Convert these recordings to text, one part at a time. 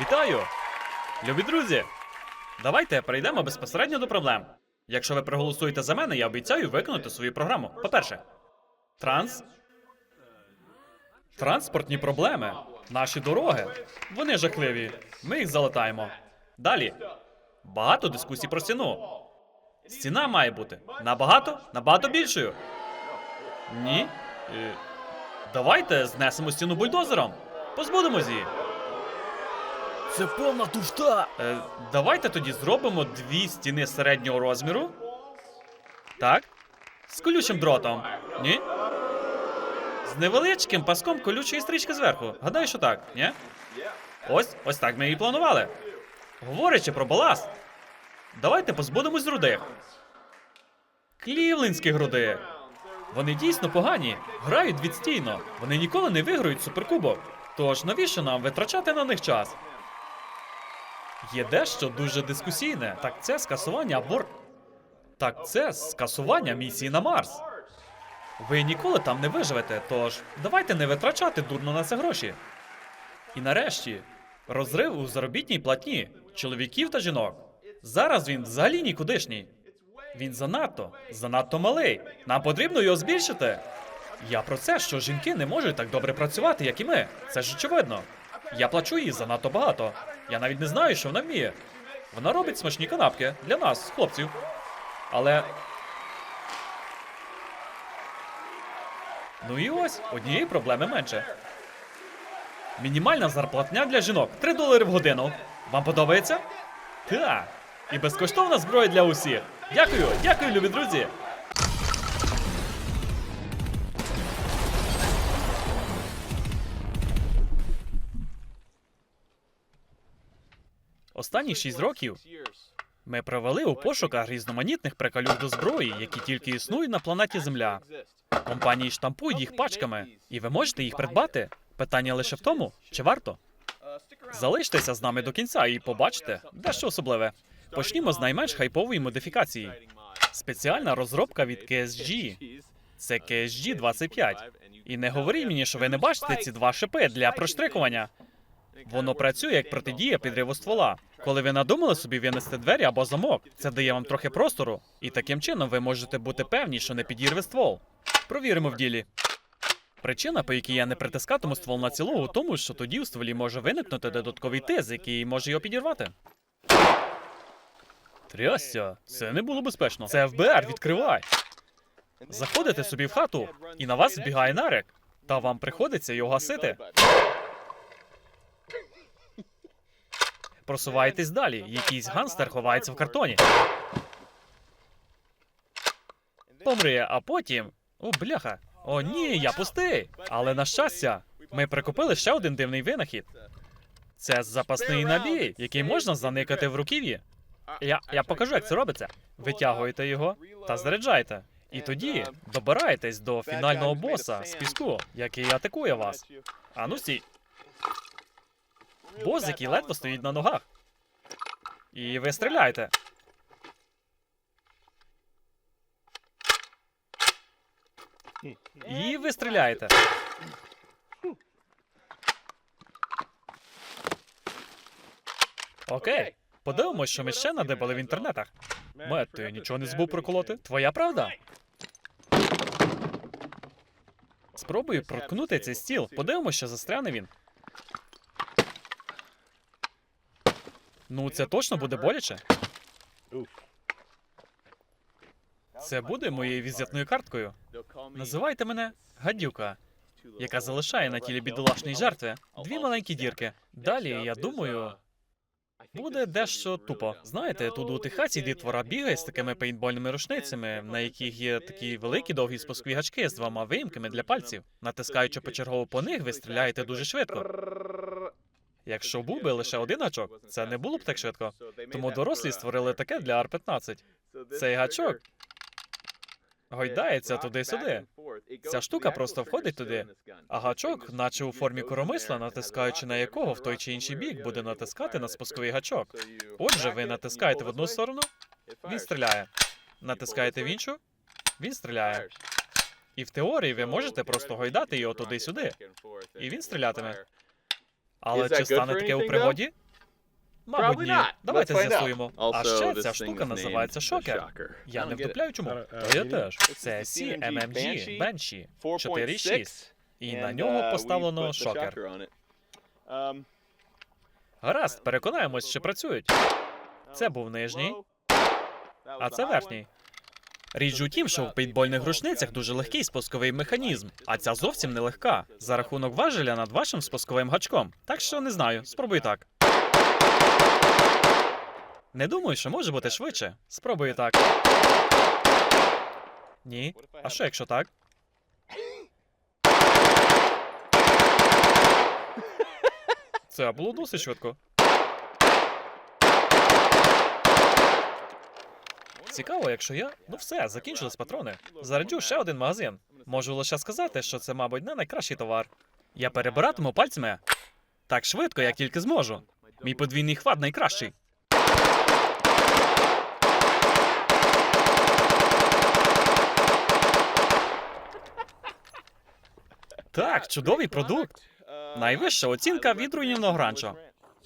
Вітаю! Любі друзі! Давайте перейдемо безпосередньо до проблем. Якщо ви проголосуєте за мене, я обіцяю виконати свою програму. По-перше, транс. Транспортні проблеми. Наші дороги. Вони жахливі. Ми їх залатаємо. Далі. Багато дискусій про стіну. Стіна має бути набагато, набагато більшою. Ні. Е, давайте знесемо стіну бульдозером. Позбудемось її. Це повна туфта. Е, давайте тоді зробимо дві стіни середнього розміру. Так. З колючим дротом. Ні? З невеличким паском колючої стрічки зверху. Гадаю, що так, ні? Ось, ось так ми і планували. Говорячи про баласт, давайте позбудемось рудих. Клівлендських рудих. Вони дійсно погані, грають відстійно. Вони ніколи не виграють суперкубок. Тож навіщо нам витрачати на них час? Є дещо дуже дискусійне. Так це скасування аборт. Так це скасування місії на Марс. Ви ніколи там не виживете, тож давайте не витрачати дурно на це гроші. І нарешті, розрив у заробітній платні чоловіків та жінок. Зараз він взагалі нікудишній. Він занадто, занадто малий. Нам потрібно його збільшити. Я про це, що жінки не можуть так добре працювати, як і ми. Це ж очевидно. Я плачу їй занадто багато. Я навіть не знаю, що вона вміє. Вона робить смачні канапки для нас, хлопців. Але. Ну і ось однієї проблеми менше. Мінімальна зарплатня для жінок 3 долари в годину. Вам подобається? Так. І безкоштовна зброя для усіх. Дякую, дякую, любі друзі. Останні 6 років ми провели у пошуках різноманітних приколюх до зброї, які тільки існують на планеті Земля. Компанії штампують їх пачками, і ви можете їх придбати. Питання лише в тому, чи варто. Залиштеся з нами до кінця і побачите дещо особливе. Почнімо з найменш хайпової модифікації. Спеціальна розробка від KSG. Це KSG 25. І не говоріть мені, що ви не бачите ці два шипи для проштрикування. Воно працює як протидія підриву ствола. Коли ви надумали собі винести двері або замок, це дає вам трохи простору, і таким чином ви можете бути певні, що не підірве ствол. Провіримо в ділі. Причина, по якій я не притискатиму ствол на цілу, у тому, що тоді у стволі може виникнути додатковий тиск, який може його підірвати. Трясся, це не було безпечно. Це ФБР, відкривай. Заходите собі в хату, і на вас збігає нарик. Та вам приходиться його гасити. Просуваєтесь далі. Якийсь ганстер ховається в картоні. Помри, а потім. О, бляха. О, ні, я пустий. Але на щастя, ми прикупили ще один дивний винахід. Це запасний набій, який можна заникати в руків'ї. Я, я покажу, як це робиться. Витягуєте його та заряджаєте. І тоді добираєтесь до фінального боса з піску, який атакує вас. А ну стій. Бос, який ледве стоїть на ногах. І ви стріляєте. І ви стріляєте. Окей. Подивимось, що ми ще надибали в інтернетах. Мет, ти нічого не забув проколоти? Твоя правда? Спробую проткнути цей стіл. Подивимось, що застряне він. Ну, це точно буде боляче. Це буде моєю візитною карткою. Називайте мене гадюка, яка залишає на тілі бідолашної жертви дві маленькі дірки. Далі, я думаю, буде дещо тупо. Знаєте, тут у Техасі дітвора бігає з такими пейнтбольними рушницями, на яких є такі великі довгі спускові гачки з двома виїмками для пальців. Натискаючи почергово по них, ви стріляєте дуже швидко. Якщо був би лише один гачок, це не було б так швидко. Тому дорослі створили таке для R-15. Цей гачок гойдається туди-сюди. Ця штука просто входить туди, а гачок, наче у формі коромисла, натискаючи на якого в той чи інший бік, буде натискати на спусковий гачок. Отже, ви натискаєте в одну сторону, він стріляє. Натискаєте в іншу, він стріляє. І в теорії ви можете просто гойдати його туди-сюди, і він стрілятиме. Але чи стане таке у пригоді? Мабуть, ні. Давайте з'ясуємо. А ще ця штука називається шокер. Я не вдупляю чому. То я теж. Це CMMG Banshee Banshee 4.6. 4.6. І на uh, нього поставлено шокер. Um, Гаразд, переконаємось, чи працюють. Це був нижній, а це верхній. Річ у тім, що в пейнтбольних рушницях дуже легкий спусковий механізм, а ця зовсім не легка. За рахунок важеля над вашим спусковим гачком. Так що не знаю, спробуй так. Не думаю, що може бути швидше. Спробуй так. Ні. А що якщо так? Це було досить швидко. Цікаво, якщо я. Ну все, закінчились патрони. Заряджу ще один магазин. Можу лише сказати, що це, мабуть, не найкращий товар. Я перебиратиму пальцями так швидко, як тільки зможу. Мій подвійний хват найкращий. Так, чудовий продукт. Найвища оцінка від руйнівного гранчо.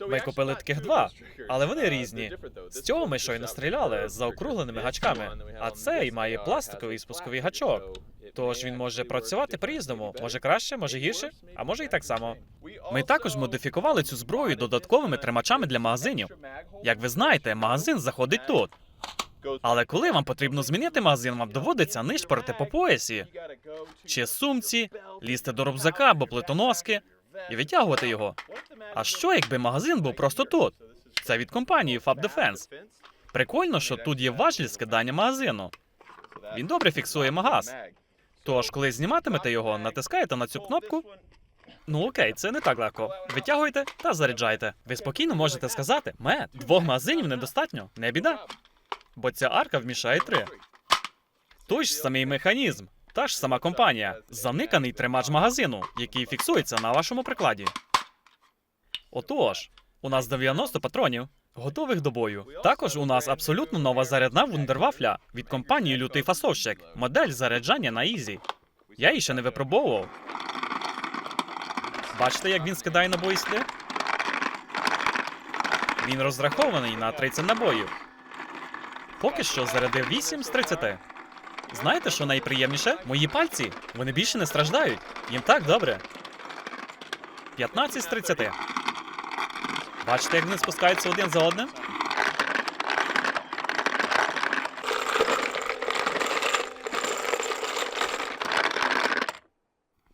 Ми купили таких два, але вони різні. З цього ми щойно стріляли з заокругленими гачками, а цей має пластиковий спусковий гачок. Тож він може працювати по-різному. Може краще, може гірше, а може і так само. Ми також модифікували цю зброю додатковими тримачами для магазинів. Як ви знаєте, магазин заходить тут. Але коли вам потрібно змінити магазин, вам доводиться нишпорити по поясі чи сумці, лізти до рюкзака або плитоноски і витягувати його. А що, якби магазин був просто тут? Це від компанії Fab Defense. Прикольно, що тут є важіль скидання магазину. Він добре фіксує магаз. Тож, коли зніматимете його, натискаєте на цю кнопку. Ну окей, це не так легко. Витягуйте та заряджайте. Ви спокійно можете сказати, мед, двох магазинів недостатньо, не біда. Бо ця арка вмішає три. Той ж самий механізм, та ж сама компанія, заниканий тримач магазину, який фіксується на вашому прикладі. Отож, у нас 90 патронів, готових до бою. Також у нас абсолютно нова зарядна вундервафля від компанії Лютий Фасовщик, модель заряджання на Ізі. Я її ще не випробовував. Бачите, як він скидає набої сюди? Він розрахований на 30 набоїв. Поки що зарядив 8 з 30. Знаєте, що найприємніше? Мої пальці. Вони більше не страждають. Їм так добре. 15 з 30. Бачите, як вони спускаються один за одним?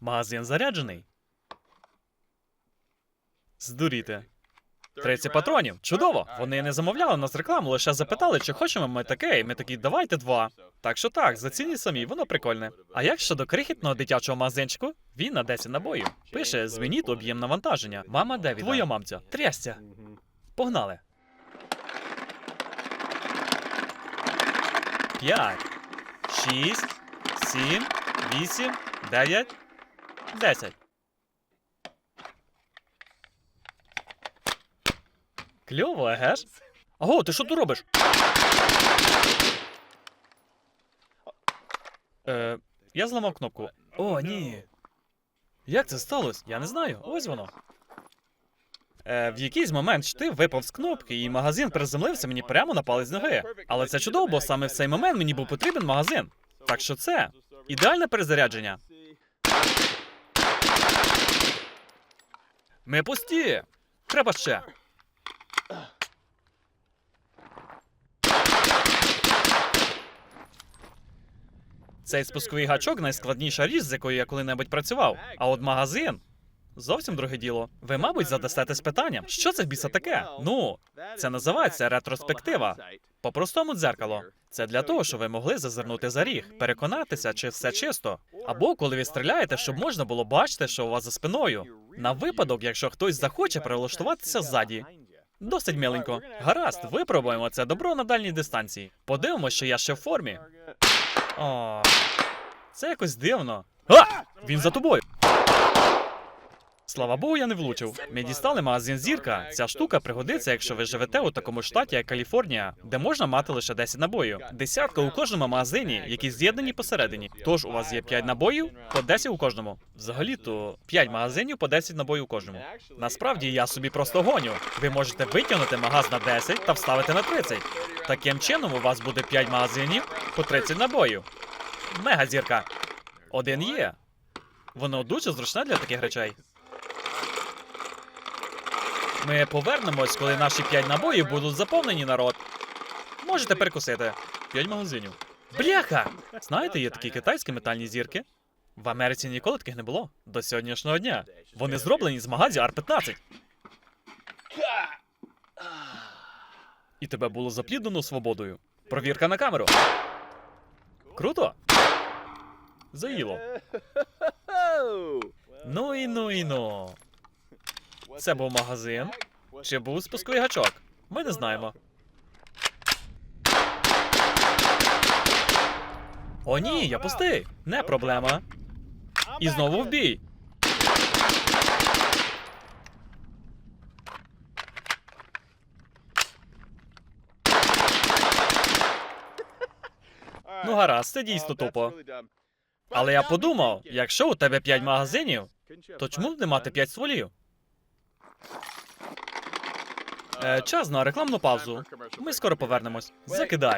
Магазин заряджений. Здуріти. 30 патронів. Чудово! Вони не замовляли нас рекламу, лише запитали, чи хочемо ми таке, і ми такі, давайте два. Так що так, зацініть самі, воно прикольне. А як щодо крихітного дитячого магазинчику? Він на 10 набоїв. Пише, змініть об'єм навантаження. Мама Девіда. Твоя мамця. Трясся. Погнали. П'ять, шість, сім, вісім, дев'ять, десять. Кльово, еге ж? Ого, ти що тут робиш? Е, я зламав кнопку. О, ні. Як це сталося? Я не знаю. Ось воно. Е, в якийсь момент штив випав з кнопки, і магазин приземлився мені прямо на палець ноги. Але це чудово, бо саме в цей момент мені був потрібен магазин. Так що це ідеальне перезарядження. Ми пусті. Треба ще. Цей спусковий гачок найскладніша річ, з якою я коли-небудь працював. А от магазин зовсім друге діло. Ви, мабуть, задастете з питанням, що це біса таке? Ну, це називається ретроспектива. По-простому дзеркало. Це для того, щоб ви могли зазирнути за ріг, переконатися, чи все чисто. Або коли ви стріляєте, щоб можна було бачити, що у вас за спиною. На випадок, якщо хтось захоче прилаштуватися ззаді. Досить миленько. Гаразд, випробуємо це добро на дальній дистанції. Подивимося, що я ще в формі. О, це якось дивно. А! Він за тобою. Слава Богу, я не влучив. Ми дістали магазин зірка. Ця штука пригодиться, якщо ви живете у такому штаті, як Каліфорнія, де можна мати лише 10 набоїв. Десятка у кожному магазині, які з'єднані посередині. Тож у вас є 5 набоїв, по 10 у кожному. Взагалі-то 5 магазинів по 10 набоїв у кожному. Насправді я собі просто гоню. Ви можете витягнути магаз на 10 та вставити на 30. Таким чином у вас буде 5 магазинів по 30 набоїв. Мега зірка. Один є. Воно дуже зручне для таких речей. Ми повернемось, коли наші 5 набоїв будуть заповнені народ. Можете перекусити. 5 магазинів. Бляха! Знаєте, є такі китайські метальні зірки? В Америці ніколи таких не було. До сьогоднішнього дня. Вони зроблені з магазі R15. І тебе було запліднено свободою. Провірка на камеру. Круто. Заїло. Ну і ну і ну. Це був магазин. Чи був спусковий гачок? Ми не знаємо. О, ні, я пустий. Не проблема. І знову в бій. Ну гаразд, це дійсно тупо. Але я подумав, якщо у тебе 5 магазинів, то чому б не мати 5 стволів? Е, час на рекламну паузу. Ми скоро повернемось. Закидай.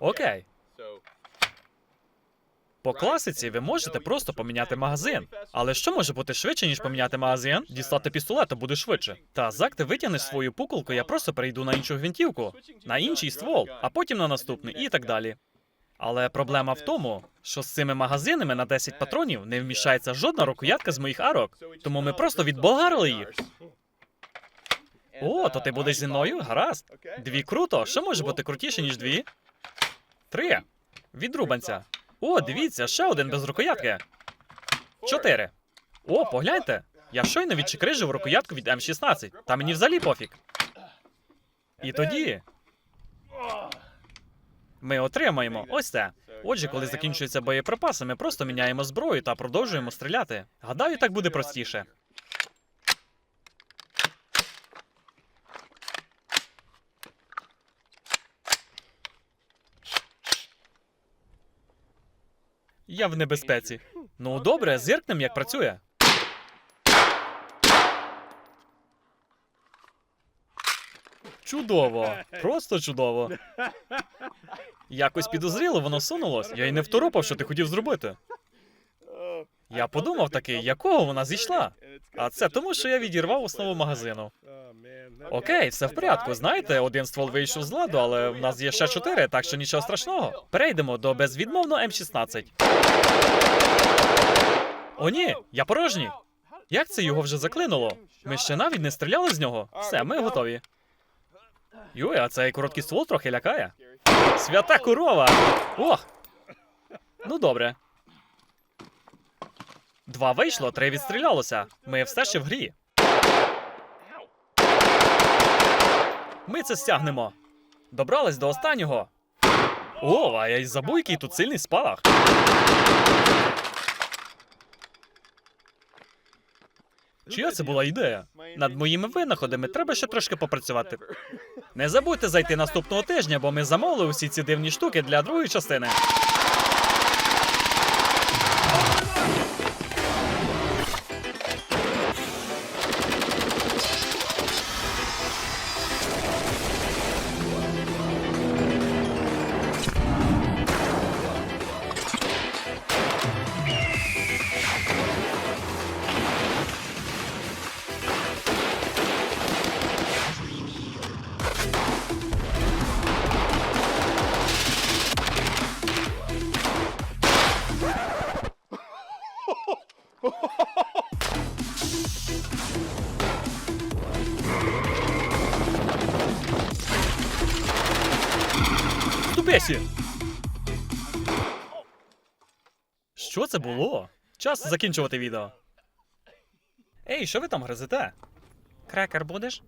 Окей. По класиці ви можете просто поміняти магазин. Але що може бути швидше, ніж поміняти магазин? Дістати пістолета буде швидше. Та зак ти витягнеш свою пуколку, я просто перейду на іншу гвинтівку, на інший ствол, а потім на наступний і так далі. Але проблема в тому, що з цими магазинами на 10 патронів не вміщається жодна рукоятка з моїх арок, тому ми просто відболгарили їх. О, то ти будеш зі мною? Гаразд. Дві круто. Що може бути крутіше, ніж дві? Три. Від рубанця. О, дивіться, ще один без рукоятки. Чотири. О, погляньте. Я щойно відчикрижив рукоятку від М16. Та мені взагалі пофіг. І тоді. Ми отримаємо ось це. Отже, коли закінчуються боєприпаси, ми просто міняємо зброю та продовжуємо стріляти. Гадаю, так буде простіше. Я в небезпеці. Ну добре, зиркнем, як працює. Чудово, просто чудово. Якось підозріло, воно сунулось. Я й не второпав, що ти хотів зробити. Я подумав таки, якого вона зійшла. А це тому, що я відірвав основу магазину. Окей, все в порядку. Знаєте, один ствол вийшов з ладу, але в нас є ще чотири, так що нічого страшного. Перейдемо до безвідмовно М16. О, ні, я порожній. Як це його вже заклинуло? Ми ще навіть не стріляли з нього. Все, ми готові. Юй, а цей короткий ствол трохи лякає. Свята корова! Ох! Ну добре. Два вийшло, три відстрілялося. Ми все ще в грі. Ми це стягнемо. Добрались до останнього. О, а я й забув, який тут сильний спалах. Чия це була ідея? Над моїми винаходами треба ще трошки попрацювати. Не забудьте зайти наступного тижня, бо ми замовили усі ці дивні штуки для другої частини. Це було? Час закінчувати відео. Ей, що ви там гризете? Крекер будеш?